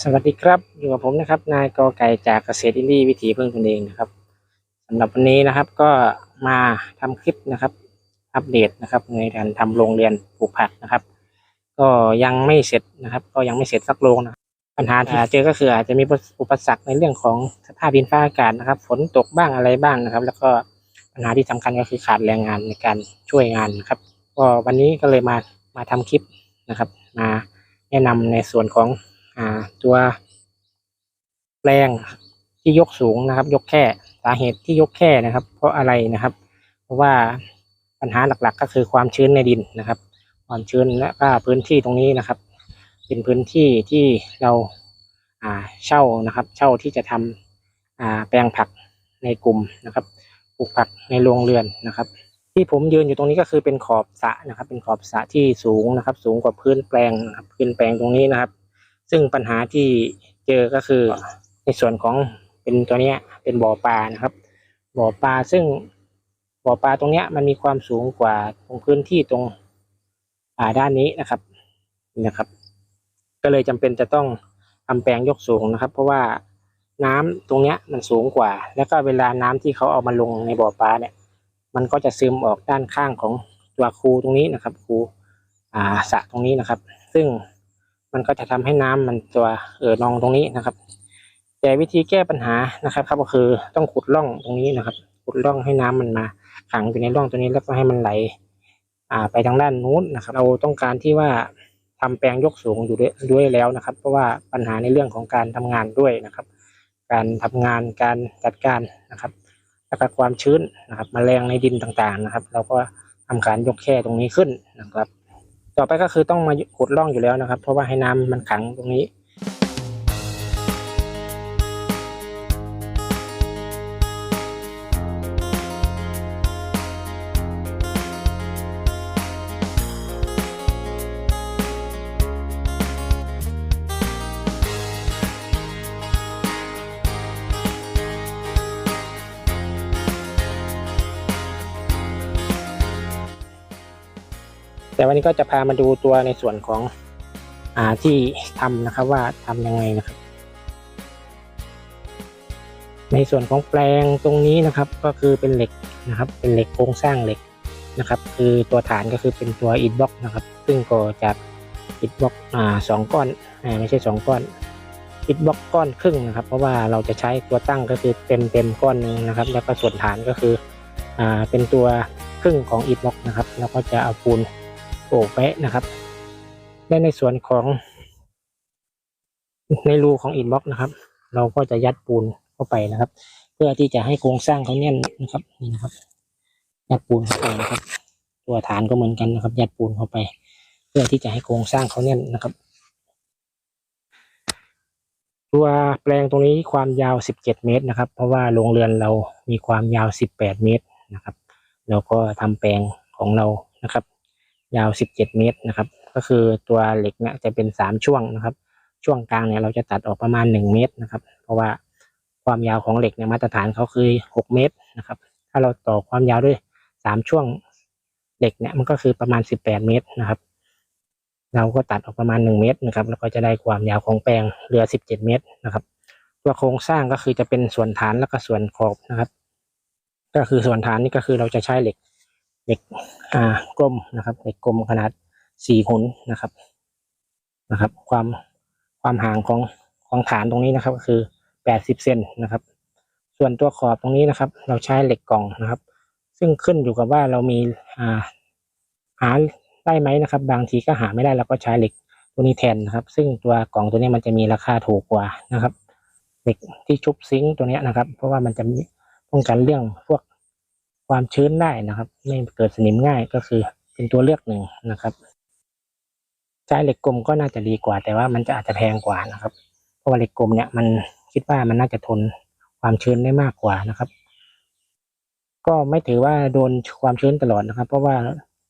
สวัสดีครับอยู่กับผมนะครับ นายกอไก่จากเกษตรอินดี้วิถีพึ่งตนเองนะครับสำหรับวันนี้นะครับก็มาทำคลิปนะครับ อัปเดตนะครับในการทำโรงเรียนปลูกผักนะครับ ก็ยังไม่เสร็จนะครับ ก็ยังไม่เสร็จสักโรงนะปัญหาที่เจอก็คืออาจจะมีอุปสรรคในเรื่องของสภาพดินฟ้าอากาศนะครับ ฝนตกบ้างอะไรบ้างนะครับ แล้วก็ปัญหาที่สำคัญก็คือขาดแรงงานในการช่วยงานนะครับ ก็วันนี้ก็เลยมามาทำคลิปนะครับ มาแนะนำในส่วนของ อ่า ตัวแปลงที่ยกสูงนะครับ ยกแค่สาเหตุที่ยกแค่นะครับ เพราะอะไรนะครับ เพราะว่าปัญหาหลักๆ ก็คือความชื้นในดินนะครับ ความชื้นและก็พื้นที่ตรงนี้นะครับ เป็นพื้นที่ที่เราอ่าเช่านะครับ เช่าที่จะทำอ่าแปลงผักในกลุ่มนะครับปลูกผักในโรงเรือนนะครับ ที่ผมยืนอยู่ตรงนี้ก็คือเป็นขอบสระนะครับ เป็นขอบสระที่สูงนะครับ สูงกว่าพื้นแปลงนะครับพื้นแปลงตรงนี้นะครับ ซึ่งปัญหาที่เจอก็คือในส่วนของเป็นตัวเนี้ยเป็นบ่อปลานะครับ บ่อปลาซึ่งบ่อปลาตรงเนี้ยมันมีความสูงกว่าตรงพื้นที่ตรงอ่าด้านนี้นะครับนี่นะครับ ก็เลยจำเป็นจะต้องทำแปลงยกสูงนะครับ เพราะว่าน้ำตรงเนี้ยมันสูงกว่า แล้วก็เวลาน้ำที่เขาเอามาลงในบ่อปลาเนี่ย มันก็จะซึมออกด้านข้างของตัวคูตรงนี้นะครับคูอ่าสระตรงนี้นะครับ ซึ่ง มันก็จะทำให้น้ำมันตัวเอ่อนองตรงนี้นะครับ แต่วิธีแก้ปัญหานะครับครับก็คือต้องขุดร่องตรงนี้นะครับ ขุดร่องให้น้ำมันมาขังอยู่ในร่องตัวนี้แล้วก็ให้มันไหล อ่าไปทางด้านนู้นนะครับ เราต้องการที่ว่าทำแปลงยกสูงอยู่ด้วยแล้วนะครับ เพราะว่าปัญหาในเรื่องของการทำงานด้วยนะครับ การทำงานการจัดการนะครับแล้วก็ความชื้นนะครับแมลงในดินต่างๆนะครับ เราก็ทำการยกแค่ตรงนี้ขึ้นนะครับ ต่อไปก็คือต้องมาขุดร่องอยู่แล้วนะครับ เพราะว่าให้น้ำมันขังตรงนี้ แต่วันนี้ก็จะพามาดูตัวในส่วนของอ่าที่ทำนะครับว่าทำยังไงนะครับ ในส่วนของแปลงตรงนี้นะครับก็คือเป็นเหล็กนะครับ เป็นเหล็กโครงสร้างเหล็กนะครับ คือตัวฐานก็คือเป็นตัวอิฐบล็อกนะครับ ซึ่งก็จากอิฐบล็อกอ่าสองก้อนอ่าไม่ใช่สองก้อนอิฐบล็อกก้อนครึ่งนะครับ เพราะว่าเราจะใช้ตัวตั้งก็คือเต็มเต็มก้อนหนึ่งนะครับ แล้วก็ส่วนฐานก็คืออ่าเป็นตัวครึ่งของอิฐบล็อกนะครับ แล้วก็จะเอาปูน โปะแปะนะครับ และในส่วนของในรูของอินบ็อกนะครับ เราก็จะยัดปูนเข้าไปนะครับ เพื่อที่จะให้โครงสร้างเขาแน่นนะครับนี่นะครับ ยัดปูนเข้าไปนะครับ ตัวฐานก็เหมือนกันนะครับ ยัดปูนเข้าไป เพื่อที่จะให้โครงสร้างเขาแน่นนะครับ ตัวแปลงตรงนี้ความยาว 17 เมตรนะครับ เพราะว่าโรงเรือนเรามีความยาว 18 เมตรนะครับแล้วก็ทำแปลงของเรานะครับ ยาว 17 เมตรนะครับ ก็คือตัวเหล็กเนี่ยจะเป็น 3 ช่วงนะครับ ช่วงกลางเนี่ยเราจะตัดออกประมาณ 1 เมตรนะครับ เพราะว่าความยาวของเหล็กเนี่ยมาตรฐานเขาคือ 6 เมตรนะครับ ถ้าเราต่อความยาวด้วย 3 ช่วงเหล็กเนี่ยมันก็คือประมาณ 18 เมตรนะครับ เราก็ตัดออกประมาณ 1 เมตรนะครับ แล้วก็จะได้ความยาวของแปลงเรือ 17 เมตรนะครับ ตัวโครงสร้างก็คือจะเป็นส่วนฐานแล้วก็ส่วนขอบนะครับ ก็คือส่วนฐานนี่ก็คือเราจะใช้เหล็ก เหล็กอ่ากลมนะครับเหล็กกลมขนาดสี่หุนนะครับนะครับ ความความห่างของของฐานตรงนี้นะครับ ก็คือแปดสิบเซนนะครับ ส่วนตัวขอบตรงนี้นะครับ เราใช้เหล็กกล่องนะครับ ซึ่งขึ้นอยู่กับว่าเรามีอ่าหาได้ไหมนะครับ บางทีก็หาไม่ได้เราก็ใช้เหล็กตัวนี้แทนนะครับ ซึ่งตัวกล่องตัวนี้มันจะมีราคาถูกกว่านะครับเหล็กที่ชุบซิงค์ตัวนี้นะครับ เพราะว่ามันจะมีป้องกันเรื่องพวก ความชื้นได้นะครับ ไม่เกิดสนิมง่ายก็คือเป็นตัวเลือกหนึ่งนะครับใช้เหล็กกลมก็น่าจะดีกว่า แต่ว่ามันจะอาจจะแพงกว่านะครับ เพราะว่าเหล็กกลมเนี่ยมันคิดว่ามันน่าจะทนความชื้นได้มากกว่านะครับ ก็ไม่ถือว่าโดนความชื้นตลอดนะครับ เพราะว่า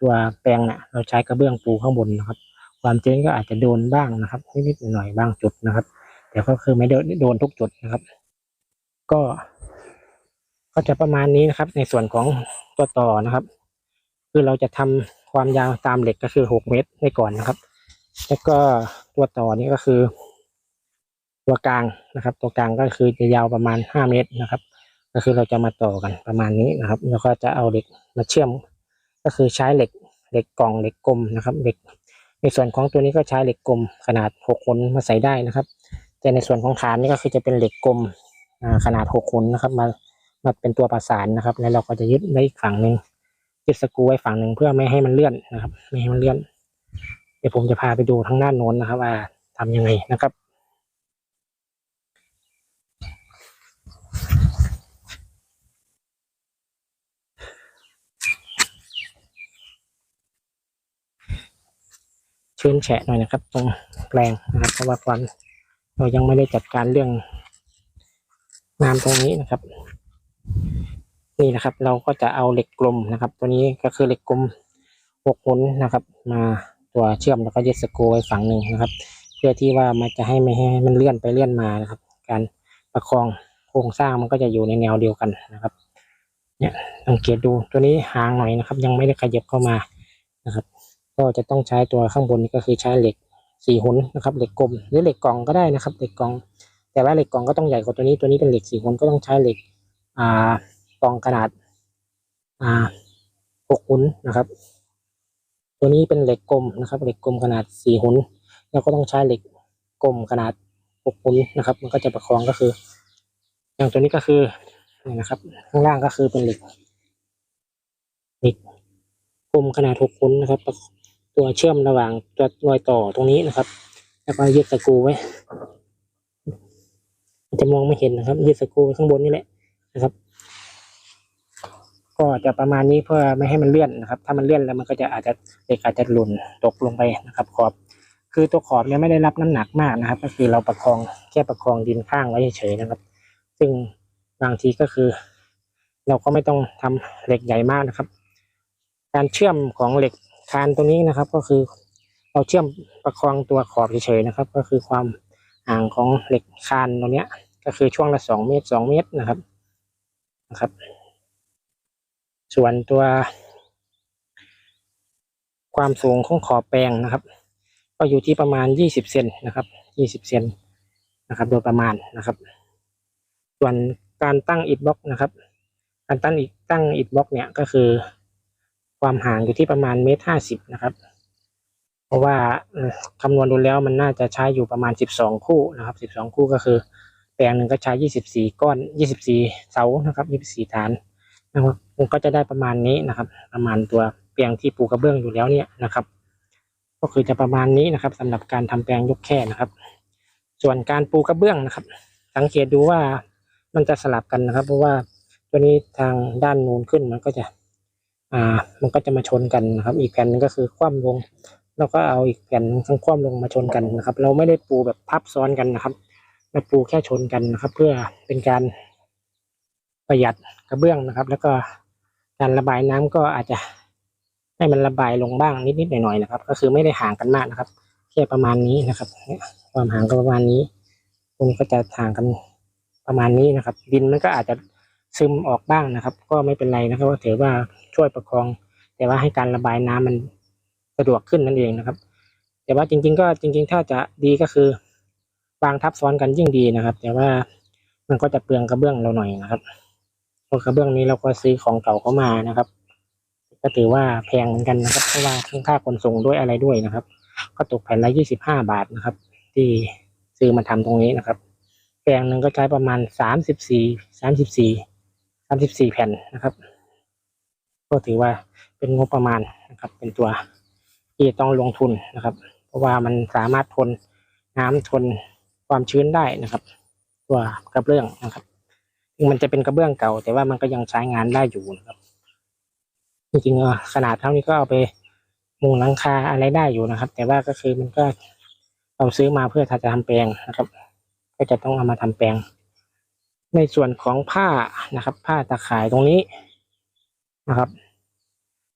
ตัวแปลงเนี่ยเราใช้กระเบื้องปูข้างบนนะครับ ความชื้นก็อาจจะโดนบ้างนะครับนิดๆหน่อยๆบางจุดนะครับ แต่ก็คือไม่โดนทุกจุดนะครับ ก็ ก็จะประมาณนี้นะครับ ในส่วนของตัวต่อนะครับ คือเราจะทำความยาวตามเหล็กก็คือหกเมตรไว้ก่อนนะครับ แล้วก็ตัวต่อนี้ก็คือ ตัวกลางนะครับ ตัวกลางก็คือจะยาวประมาณห้าเมตรนะครับ ก็คือเราจะมาต่อกันประมาณนี้นะครับ แล้วก็จะเอาเหล็กมาเชื่อม ก็คือใช้เหล็กเหล็กกล่องเหล็กกลมนะครับเหล็ก ในส่วนของตัวนี้ก็ใช้เหล็กกลมขนาดหกขนมาใส่ได้นะครับ แต่ในส่วนของฐานนี่ก็คือจะเป็นเหล็กกลมขนาดหกขนนะครับ มา มาเป็นตัวประสานนะครับ แล้วเราก็จะยึดไว้ฝั่งหนึ่งยึดสกรูไว้ฝั่งหนึ่งเพื่อไม่ให้มันเลื่อนนะครับ ไม่ให้มันเลื่อน เดี๋ยวผมจะพาไปดูทางด้านโน้นนะครับ ว่าทำยังไงนะครับชื้นแฉะหน่อยนะครับ ตรงแปลงนะครับ เพราะว่าควันเรายังไม่ได้จัดการเรื่องน้ำตรงนี้นะครับ นี่นะครับ เราก็จะเอาเหล็กกลมนะครับ ตัวนี้ก็คือเหล็กกลมหกหุนนะครับ มาตัวเชื่อมแล้วก็ยึดสกรูไว้ฝั่งหนึ่งนะครับ เพื่อที่ว่ามันจะให้ไม่ให้มันเลื่อนไปเลื่อนมานะครับ การประคองโครงสร้างมันก็จะอยู่ในแนวเดียวกันนะครับ เนี่ยสังเกตดูตัวนี้ห่างหน่อยนะครับ ยังไม่ได้ขยับเข้ามานะครับ ก็จะต้องใช้ตัวข้างบนนี้ก็คือใช้เหล็กสี่หุนนะครับ เหล็กกลมหรือเหล็กกล่องก็ได้นะครับ เหล็กกล่อง แต่ว่าเหล็กกล่องก็ต้องใหญ่กว่าตัวนี้ตัวนี้เป็นเหล็กสี่หุนก็ต้องใช้เหล็ก อ่ากล่องขนาดอ่าหกหุนนะครับ ตัวนี้เป็นเหล็กกลมนะครับ เหล็กกลมขนาดสี่หุนแล้วก็ต้องใช้เหล็กกลมขนาดหกหุนนะครับ มันก็จะประคองก็คือ อย่างตัวนี้ก็คือนี่นะครับ ข้างล่างก็คือเป็นเหล็กเหล็กกลมขนาดหกหุนนะครับ ตัวเชื่อมระหว่างตัวรอยต่อตรงนี้นะครับ แล้วก็ยึดสกรูไว้มันจะมองไม่เห็นนะครับยึดสกูไว้ข้างบนนี่แหละ นะครับ ก็จะประมาณนี้เพื่อไม่ให้มันเลื่อนนะครับ ถ้ามันเลื่อนแล้วมันก็จะอาจจะเหล็กอาจจะหล่นตกลงไปนะครับ ขอบ คือตัวขอบเนี่ยไม่ได้รับน้ำหนักมากนะครับ ก็คือเราประคองแค่ประคองดินข้างไว้เฉยๆนะครับ ซึ่งบางทีก็คือ เราก็ไม่ต้องทำเหล็กใหญ่มากนะครับ การเชื่อมของเหล็กคานตรงนี้นะครับ ก็คือเราเชื่อมประคองตัวขอบเฉยๆนะครับ ก็คือความห่างของเหล็กคานตรงเนี้ยก็คือช่วงละสองเมตรสองเมตรนะครับ นะครับ ส่วนตัว ความสูงของขอบแปลงนะครับ ก็อยู่ที่ประมาณยี่สิบเซนนะครับยี่สิบเซนนะครับ โดยประมาณนะครับ ส่วนการตั้งอิฐบล็อกนะครับ การตั้งอิฐตั้งอิฐบล็อกเนี่ยก็คือ ความห่างอยู่ที่ประมาณเมตรห้าสิบนะครับ เพราะว่าคำนวณดูแล้วมันน่าจะใช้อยู่ประมาณสิบสองคู่นะครับสิบสองคู่ก็คือ แปลงหนึ่งก็ใช้ยี่สิบสี่ก้อนยี่สิบสี่เสานะครับยี่สิบสี่ฐานนะครับมันก็จะได้ประมาณนี้นะครับ ประมาณตัวแปลงที่ปูกระเบื้องอยู่แล้วเนี่ยนะครับ ก็คือจะประมาณนี้นะครับสำหรับการทำแปลงยกแค่นะครับ ส่วนการปูกระเบื้องนะครับ สังเกตดูว่ามันจะสลับกันนะครับ เพราะว่าตัวนี้ทางด้านนูนขึ้นมันก็จะ อ่า มันก็จะมาชนกันนะครับ อีกแผ่นหนึงก็คือคว่ำลง แล้วก็เอาอีกแผ่นทั้งคว่ำลงมาชนกันนะครับ เราไม่ได้ปูแบบพับซ้อนกันนะครับ เราปูแค่ชนกันนะครับ เพื่อเป็นการประหยัดกระเบื้องนะครับ แล้วก็การระบายน้ำก็อาจจะให้มันระบายลงบ้างนิดๆหน่อยๆนะครับ ก็คือไม่ได้ห่างกันมากนะครับแค่ประมาณนี้นะครับความห่างก็ประมาณนี้ตรงนี้ก็จะห่างกันประมาณนี้นะครับ ดินมันก็อาจจะซึมออกบ้างนะครับ ก็ไม่เป็นไรนะครับถือว่าช่วยประคอง แต่ว่าให้การระบายน้ำมันสะดวกขึ้นนั่นเองนะครับ แต่ว่าจริง ๆ ก็จริง ๆ ถ้าจะดีก็คือ วางทับซ้อนกันยิ่งดีนะครับ แต่ว่ามันก็จะเปลืองกระเบื้องเราหน่อยนะครับเพราะกระเบื้องนี้เราก็ซื้อของเก่าเข้ามานะครับ ก็ถือว่าแพงเหมือนกันนะครับ เพราะว่าทั้งค่าขนส่งด้วยอะไรด้วยนะครับ ก็ตกแผ่นละยี่สิบห้าบาทนะครับ ที่ซื้อมาทำตรงนี้นะครับแปลงหนึ่งก็ใช้ประมาณสามสิบสี่สามสิบสี่สามสิบสี่แผ่นนะครับ ก็ถือว่าเป็นงบประมาณนะครับ เป็นตัวที่ต้องลงทุนนะครับ เพราะว่ามันสามารถทนน้ำทน ความชื้นได้นะครับ ตัวกระเบื้องนะครับถึงมันจะเป็นกระเบื้องเก่า แต่ว่ามันก็ยังใช้งานได้อยู่นะครับจริงๆขนาดเท่านี้ก็เอาไปมุงหลังคาอะไรได้อยู่นะครับ แต่ว่าก็คือมันก็เราซื้อมาเพื่อถ้าจะทำแปลงนะครับ ก็จะต้องเอามาทำแปลง ในส่วนของผ้านะครับ ผ้าตะข่ายตรงนี้นะครับ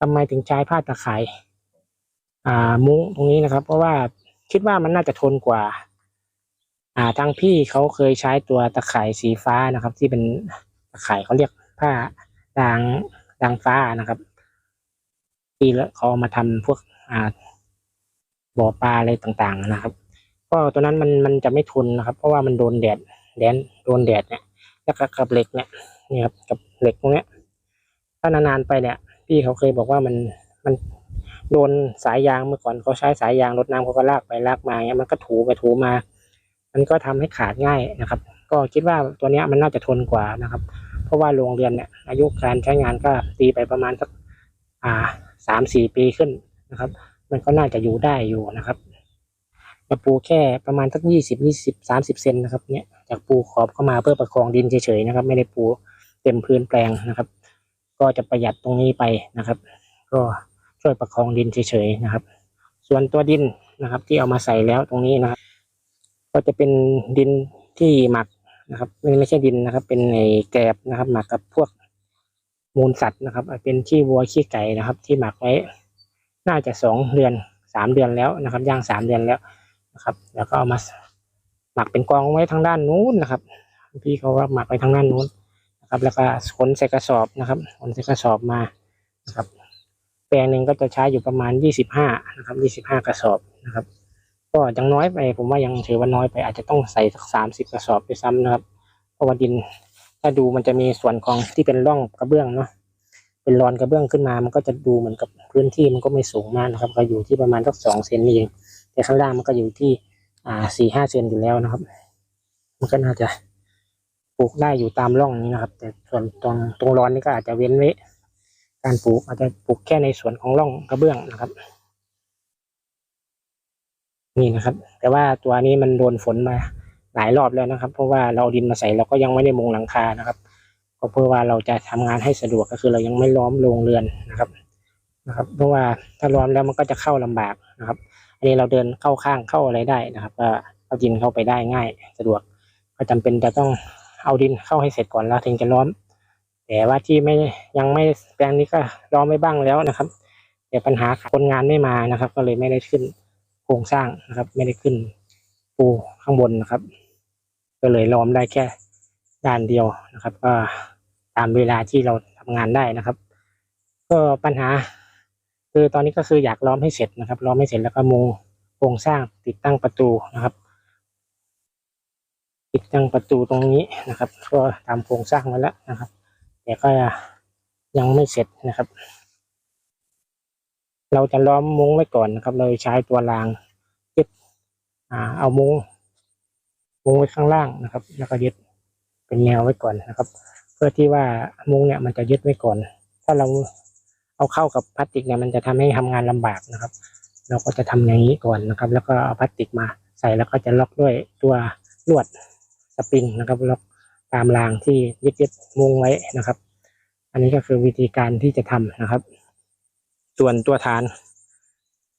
ทำไมถึงใช้ผ้าตะข่าย อ่ามุ้งตรงนี้นะครับ เพราะว่าคิดว่ามันน่าจะทนกว่า อ่าทางพี่เขาเคยใช้ตัวตะข่ายสีฟ้านะครับ ที่เป็นตะข่ายเขาเรียกผ้าดางดางฟ้านะครับปีแล้วเขามาทำพวกอ่าบ่อปลาอะไรต่างๆนะครับ ก็ตัวนั้นมันมันจะไม่ทนนะครับ เพราะว่ามันโดนแดดแดดโดนแดดเนี่ยแล้วก็กับเหล็กเนี่ยนี่ครับกับเหล็กตรงเนี้ย ถ้านานๆไปเนี่ยพี่เขาเคยบอกว่ามันมันโดนสายยางเมื่อก่อนเขาใช้สายยางรดน้ำเขาก็ลากไปลากมาเงี้ยมันก็ถูไปถูมา มันก็ทำให้ขาดง่ายนะครับ ก็คิดว่าตัวนี้มันน่าจะทนกว่านะครับ เพราะว่าโรงเรือนเนี่ยอายุการใช้งานก็ตีไปประมาณสักอ่าสามสี่ปีขึ้นนะครับ มันก็น่าจะอยู่ได้อยู่นะครับมาปูแค่ประมาณสักยี่สิบยี่สิบสามสิบเซนนะครับเนี่ยจากปูขอบเข้ามาเพื่อประคองดินเฉยๆนะครับ ไม่ได้ปูเต็มพื้นแปลงนะครับ ก็จะประหยัดตรงนี้ไปนะครับ ก็ช่วยประคองดินเฉยๆนะครับ ส่วนตัวดินนะครับ ที่เอามาใส่แล้วตรงนี้นะครับ ก็จะเป็นดินที่หมักนะครับไม่ไม่ใช่ดินนะครับ เป็นไอแกลบนะครับ หมักกับพวกมูลสัตว์นะครับเป็นขี้วัวขี้ไก่นะครับ ที่หมักไว้ น่าจะสองเดือนสามเดือนแล้วนะครับ ย่างสามเดือนแล้วนะครับ แล้วก็เอามาหมักเป็นกองไว้ทางด้านนู้นนะครับ พี่เขาว่าหมักไว้ทางด้านนู้นนะครับ แล้วก็ขนใส่กระสอบนะครับขนใส่กระสอบมานะครับ แปลงหนึ่งก็จะใช้อยู่ประมาณยี่สิบห้านะครับยี่สิบห้ากระสอบนะครับ ก็ยังน้อยไป ผมว่ายังถือว่าน้อยไปอาจจะต้องใส่สักสามสิบกระสอบด้วยซ้ำนะครับ เพราะว่าดินถ้าดูมันจะมีส่วนของที่เป็นร่องกระเบื้องเนาะเป็นรอนกระเบื้องขึ้นมา มันก็จะดูเหมือนกับพื้นที่มันก็ไม่สูงมากนะครับ ก็อยู่ที่ประมาณสักสองเซนนี่เองแต่ข้างล่างมันก็อยู่ที่อ่าสี่ห้าเซนอยู่แล้วนะครับ มันก็น่าจะปลูกได้อยู่ตามร่องนี้นะครับ แต่ส่วนตรงตรงรอนนี่ก็อาจจะเว้นไว้การปลูกอาจจะปลูกแค่ในส่วนของร่องกระเบื้องนะครับ นี่นะครับ แต่ว่าตัวนี้มันโดนฝนมาหลายรอบแล้วนะครับ เพราะว่าเราดินมาใส่เราก็ยังไม่ได้มุงหลังคานะครับ ก็เพื่อว่าเราจะทำงานให้สะดวกก็คือเรายังไม่ล้อมโรงเรือนนะครับนะครับ เพราะว่าถ้าล้อมแล้วมันก็จะเข้าลำบากนะครับ อันนี้เราเดินเข้าข้างเข้าอะไรได้นะครับก็เอาดินเข้าไปได้ง่าย สะดวกก็จำเป็นจะต้องเอาดินเข้าให้เสร็จก่อนแล้วถึงจะล้อม แต่ว่าที่ไม่ยังไม่แปลงนี้ก็ล้อมไม่บ้างแล้วนะครับ แต่ปัญหาคนงานไม่มานะครับ ก็เลยไม่ได้ขึ้น โครงสร้างนะครับ ไม่ได้ขึ้นปูข้างบนนะครับ ก็เลยล้อมได้แค่ด้านเดียวนะครับ ก็ตามเวลาที่เราทำงานได้นะครับ ก็ปัญหา คือตอนนี้ก็คืออยากล้อมให้เสร็จนะครับล้อมให้เสร็จแล้วก็มุงโครงสร้างติดตั้งประตูนะครับ ติดตั้งประตูตรงนี้นะครับ ก็ทำโครงสร้างมาแล้วนะครับ แต่ก็ยังไม่เสร็จนะครับ เราจะล้อมมุ้งไว้ก่อนนะครับ เราใช้ตัวรางยึดอ่าเอามุ้งมุ้งไว้ข้างล่างนะครับ แล้วก็ยึดเป็นแนวไว้ก่อนนะครับ เพื่อที่ว่ามุ้งเนี่ยมันจะยึดไว้ก่อน ถ้าเราเอาเข้ากับพลาสติกเนี่ยมันจะทำให้ทำงานลำบากนะครับ เราก็จะทำอย่างนี้ก่อนนะครับ แล้วก็เอาพลาสติกมาใส่แล้วก็จะล็อกด้วยตัวลวดสปริงนะครับล็อกตามรางที่ยึดยึดมุงไว้นะครับ อันนี้ก็คือวิธีการที่จะทำนะครับ ส่วนตัวฐาน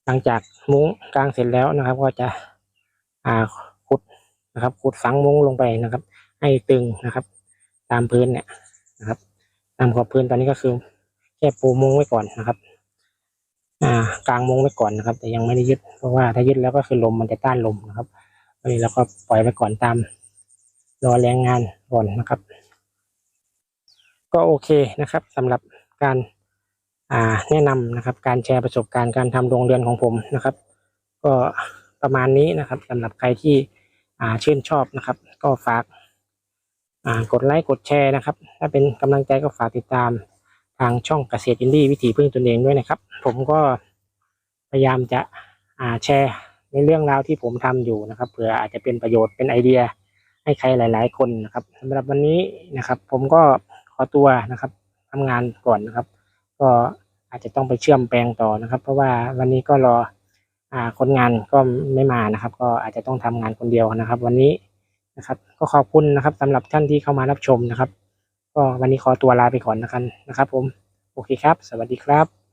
หลังจากมุ้งกลางเสร็จแล้วนะครับ ก็จะอ่าขุดนะครับขุดฝังมุ้งลงไปนะครับ ให้ตึงนะครับ ตามพื้นเนี่ยนะครับ ตามขอบพื้นตอนนี้ก็คือแค่ปูมุ้งไว้ก่อนนะครับ อ่ากลางมุ้งไว้ก่อนนะครับ แต่ยังไม่ได้ยึดเพราะว่าถ้ายึดแล้วก็คือลมมันจะต้านลมนะครับอันนี้เราก็ปล่อยไว้ก่อนตามรอแรงงานก่อนนะครับ ก็โอเคนะครับสำหรับการ แนะนำนะครับ การแชร์ประสบการณ์การทำโรงเรือนของผมนะครับ ก็ประมาณนี้นะครับสำหรับใครที่ชื่นชอบนะครับ ก็ฝากกดไลค์กดแชร์นะครับ ถ้าเป็นกำลังใจก็ฝากติดตามทางช่องเกษตรอินดี้วิถีพึ่งตนเองด้วยนะครับ ผมก็พยายามจะแชร์ในเรื่องราวที่ผมทำอยู่นะครับเผื่ออาจจะเป็นประโยชน์เป็นไอเดียให้ใครหลาย ๆ คนนะครับสำหรับวันนี้นะครับ ผมก็ขอตัวนะครับทำงานก่อนนะครับ ก็อาจจะต้องไปเชื่อมแปลงต่อนะครับ เพราะว่าวันนี้ก็รออ่าคนงานก็ไม่มานะครับ ก็อาจจะต้องทำงานคนเดียวนะครับ วันนี้นะครับ ก็ขอบคุณนะครับสำหรับท่านที่เข้ามารับชมนะครับ ก็วันนี้ขอตัวลาไปก่อนนะครับนะครับ ผมโอเคครับ สวัสดีครับ